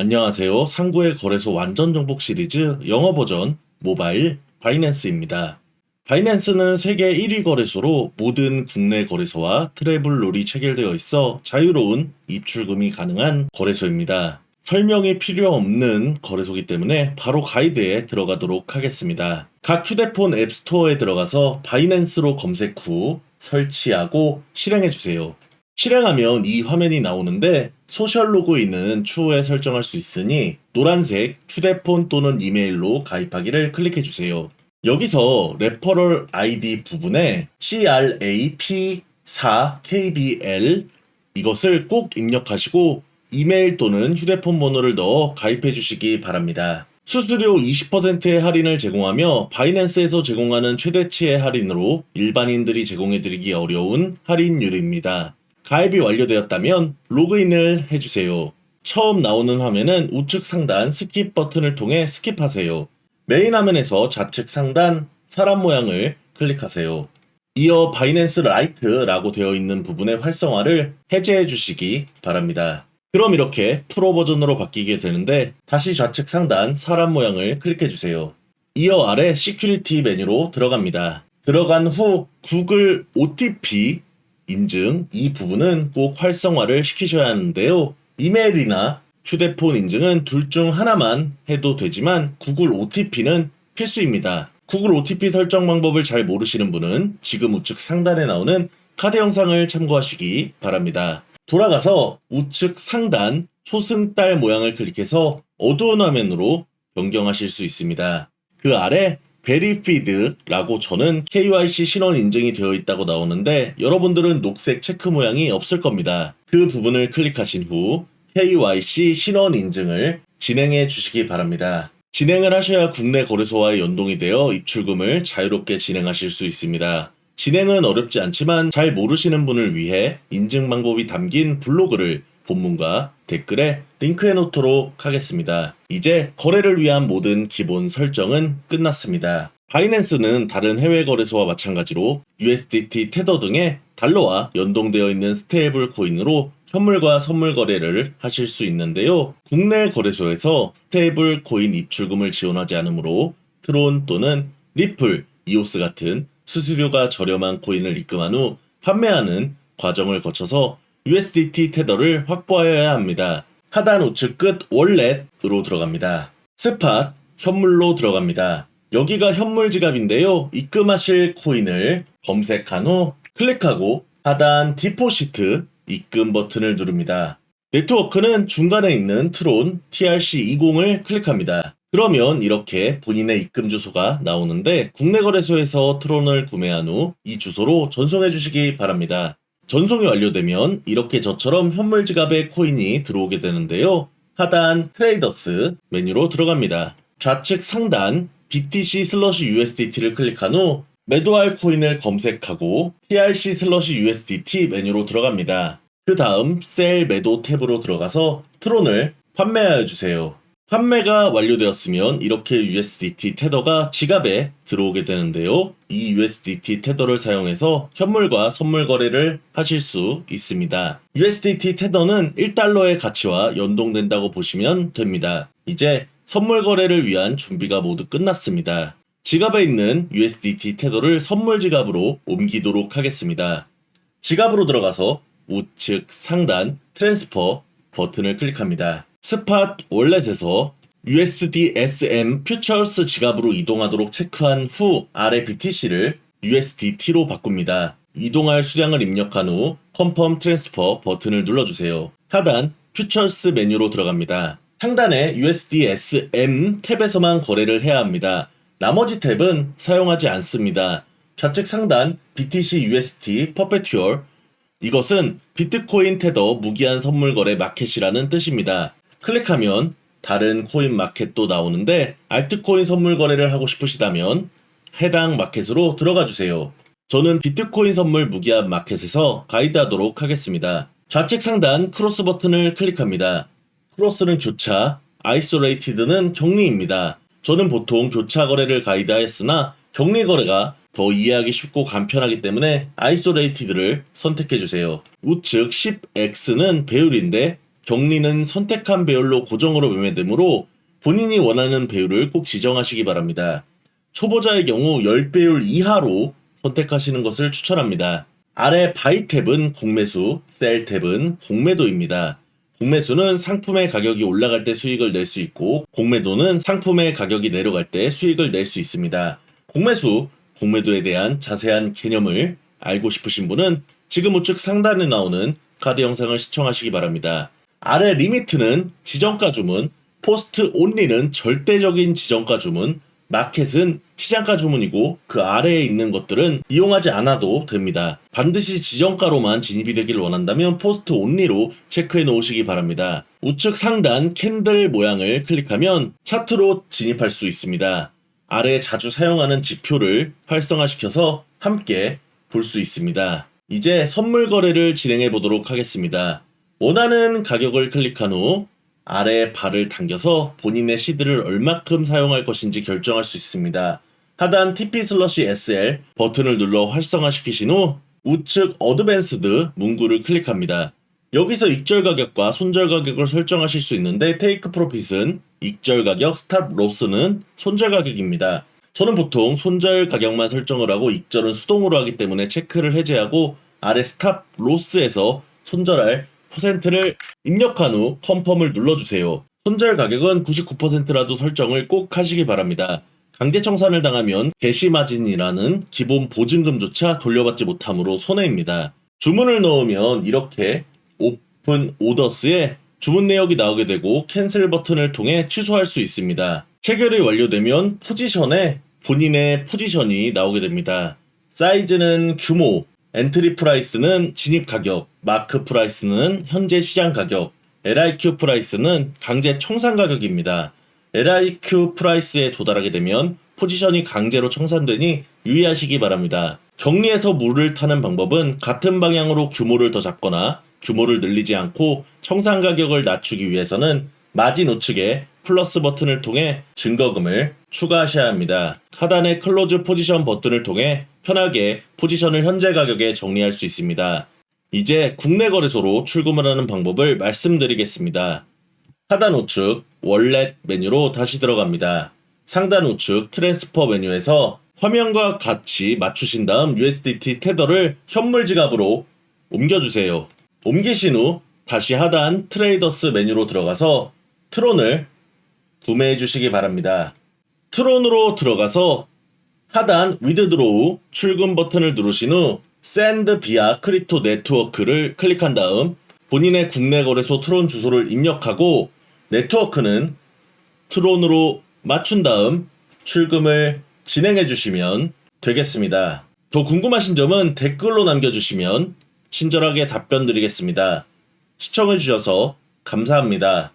안녕하세요. 상구의 거래소 완전 정복 시리즈 영어 버전 모바일 바이낸스입니다. 바이낸스는 세계 1위 거래소로 모든 국내 거래소와 트래블 롤이 체결되어 있어 자유로운 입출금이 가능한 거래소입니다. 설명이 필요 없는 거래소이기 때문에 바로 가이드에 들어가도록 하겠습니다. 각 휴대폰 앱스토어에 들어가서 바이낸스로 검색 후 설치하고 실행해 주세요. 실행하면 이 화면이 나오는데 소셜 로그인은 추후에 설정할 수 있으니 노란색 휴대폰 또는 이메일로 가입하기를 클릭해 주세요. 여기서 레퍼럴 아이디 부분에 CRAP4KBL 이것을 꼭 입력하시고 이메일 또는 휴대폰 번호를 넣어 가입해 주시기 바랍니다. 수수료 20%의 할인을 제공하며 바이낸스에서 제공하는 최대치의 할인으로 일반인들이 제공해드리기 어려운 할인율입니다. 가입이 완료되었다면 로그인을 해주세요. 처음 나오는 화면은 우측 상단 스킵 버튼을 통해 스킵하세요. 메인 화면에서 좌측 상단 사람 모양을 클릭하세요. 이어 바이낸스 라이트라고 되어 있는 부분의 활성화를 해제해 주시기 바랍니다. 그럼 이렇게 프로 버전으로 바뀌게 되는데 다시 좌측 상단 사람 모양을 클릭해 주세요. 이어 아래 시큐리티 메뉴로 들어갑니다. 들어간 후 구글 OTP 인증 이 부분은 꼭 활성화를 시키셔야 하는데요. 이메일이나 휴대폰 인증은 둘 중 하나만 해도 되지만 구글 OTP는 필수입니다. 구글 OTP 설정 방법을 잘 모르시는 분은 지금 우측 상단에 나오는 카드 영상을 참고하시기 바랍니다. 돌아가서 우측 상단 초승달 모양을 클릭해서 어두운 화면으로 변경하실 수 있습니다. 그 아래 베리피드라고 저는 KYC 신원 인증이 되어 있다고 나오는데 여러분들은 녹색 체크 모양이 없을 겁니다. 그 부분을 클릭하신 후 KYC 신원 인증을 진행해 주시기 바랍니다. 진행을 하셔야 국내 거래소와의 연동이 되어 입출금을 자유롭게 진행하실 수 있습니다. 진행은 어렵지 않지만 잘 모르시는 분을 위해 인증 방법이 담긴 블로그를 본문과 댓글에 링크해 놓도록 하겠습니다. 이제 거래를 위한 모든 기본 설정은 끝났습니다. 바이낸스는 다른 해외 거래소와 마찬가지로 USDT, 테더 등의 달러와 연동되어 있는 스테이블 코인으로 현물과 선물 거래를 하실 수 있는데요. 국내 거래소에서 스테이블 코인 입출금을 지원하지 않으므로 트론 또는 리플, 이오스 같은 수수료가 저렴한 코인을 입금한 후 판매하는 과정을 거쳐서 USDT 테더를 확보하여야 합니다. 하단 우측 끝 월렛으로 들어갑니다. 스팟 현물로 들어갑니다. 여기가 현물 지갑인데요. 입금하실 코인을 검색한 후 클릭하고 하단 디포시트 입금 버튼을 누릅니다. 네트워크는 중간에 있는 트론 TRC20을 클릭합니다. 그러면 이렇게 본인의 입금 주소가 나오는데 국내 거래소에서 트론을 구매한 후 이 주소로 전송해 주시기 바랍니다. 전송이 완료되면 이렇게 저처럼 현물 지갑에 코인이 들어오게 되는데요. 하단 트레이더스 메뉴로 들어갑니다. 좌측 상단 BTC 슬러시 USDT를 클릭한 후 매도할 코인을 검색하고 TRC 슬러시 USDT 메뉴로 들어갑니다. 그 다음 셀 매도 탭으로 들어가서 트론을 판매하여 주세요. 판매가 완료되었으면 이렇게 USDT 테더가 지갑에 들어오게 되는데요. 이 USDT 테더를 사용해서 현물과 선물 거래를 하실 수 있습니다. USDT 테더는 1달러의 가치와 연동된다고 보시면 됩니다. 이제 선물 거래를 위한 준비가 모두 끝났습니다. 지갑에 있는 USDT 테더를 선물 지갑으로 옮기도록 하겠습니다. 지갑으로 들어가서 우측 상단 트랜스퍼 버튼을 클릭합니다. 스팟 월렛에서 USDSM 퓨처스 지갑으로 이동하도록 체크한 후 아래 BTC를 USDT로 바꿉니다. 이동할 수량을 입력한 후 컨펌 트랜스퍼 버튼을 눌러주세요. 하단 퓨처스 메뉴로 들어갑니다. 상단에 USDSM 탭에서만 거래를 해야 합니다. 나머지 탭은 사용하지 않습니다. 좌측 상단 BTC UST 퍼페튜얼 이것은 비트코인 테더 무기한 선물 거래 마켓이라는 뜻입니다. 클릭하면 다른 코인 마켓도 나오는데 알트코인 선물 거래를 하고 싶으시다면 해당 마켓으로 들어가 주세요. 저는 비트코인 선물 무기한 마켓에서 가이드하도록 하겠습니다. 좌측 상단 크로스 버튼을 클릭합니다. 크로스는 교차, 아이솔레이티드는 격리입니다. 저는 보통 교차 거래를 가이드하였으나 격리 거래가 더 이해하기 쉽고 간편하기 때문에 아이솔레이티드를 선택해 주세요. 우측 10x는 배율인데 격리는 선택한 배열로 고정으로 매매되므로 본인이 원하는 배율을 꼭 지정하시기 바랍니다. 초보자의 경우 10배율 이하로 선택하시는 것을 추천합니다. 아래 바이 탭은 공매수, 셀 탭은 공매도입니다. 공매수는 상품의 가격이 올라갈 때 수익을 낼 수 있고 공매도는 상품의 가격이 내려갈 때 수익을 낼 수 있습니다. 공매수, 공매도에 대한 자세한 개념을 알고 싶으신 분은 지금 우측 상단에 나오는 카드 영상을 시청하시기 바랍니다. 아래 리미트는 지정가 주문, 포스트 온리는 절대적인 지정가 주문, 마켓은 시장가 주문이고 그 아래에 있는 것들은 이용하지 않아도 됩니다. 반드시 지정가로만 진입이 되기를 원한다면 포스트 온리로 체크해 놓으시기 바랍니다. 우측 상단 캔들 모양을 클릭하면 차트로 진입할 수 있습니다. 아래 자주 사용하는 지표를 활성화시켜서 함께 볼 수 있습니다. 이제 선물 거래를 진행해 보도록 하겠습니다. 원하는 가격을 클릭한 후 아래 발을 당겨서 본인의 시드를 얼마큼 사용할 것인지 결정할 수 있습니다. 하단 TP 슬러시 SL 버튼을 눌러 활성화시키신 후 우측 어드밴스드 문구를 클릭합니다. 여기서 익절 가격과 손절 가격을 설정하실 수 있는데 테이크 프로핏은 익절 가격, 스탑 로스는 손절 가격입니다. 저는 보통 손절 가격만 설정을 하고 익절은 수동으로 하기 때문에 체크를 해제하고 아래 스탑 로스에서 손절할 퍼센트를 입력한 후 컨펌을 눌러주세요. 손절 가격은 99%라도 설정을 꼭 하시기 바랍니다. 강제 청산을 당하면 개시 마진이라는 기본 보증금조차 돌려받지 못하므로 손해입니다. 주문을 넣으면 이렇게 오픈 오더스에 주문 내역이 나오게 되고 캔슬 버튼을 통해 취소할 수 있습니다. 체결이 완료되면 포지션에 본인의 포지션이 나오게 됩니다. 사이즈는 규모, 엔트리 프라이스는 진입 가격, 마크 프라이스는 현재 시장 가격, LIQ 프라이스는 강제 청산 가격입니다. LIQ 프라이스에 도달하게 되면 포지션이 강제로 청산되니 유의하시기 바랍니다. 격리에서 물을 타는 방법은 같은 방향으로 규모를 더 잡거나 규모를 늘리지 않고 청산 가격을 낮추기 위해서는 마진 우측에 플러스 버튼을 통해 증거금을 추가하셔야 합니다. 하단의 클로즈 포지션 버튼을 통해 편하게 포지션을 현재 가격에 정리할 수 있습니다. 이제 국내 거래소로 출금을 하는 방법을 말씀드리겠습니다. 하단 우측 월렛 메뉴로 다시 들어갑니다. 상단 우측 트랜스퍼 메뉴에서 화면과 같이 맞추신 다음 USDT 테더를 현물 지갑으로 옮겨주세요. 옮기신 후 다시 하단 트레이더스 메뉴로 들어가서 트론을 구매해 주시기 바랍니다. 트론으로 들어가서 하단 위드드로우 출금 버튼을 누르신 후 샌드 비아 크립토 네트워크를 클릭한 다음 본인의 국내 거래소 트론 주소를 입력하고 네트워크는 트론으로 맞춘 다음 출금을 진행해 주시면 되겠습니다. 더 궁금하신 점은 댓글로 남겨주시면 친절하게 답변 드리겠습니다. 시청해 주셔서 감사합니다.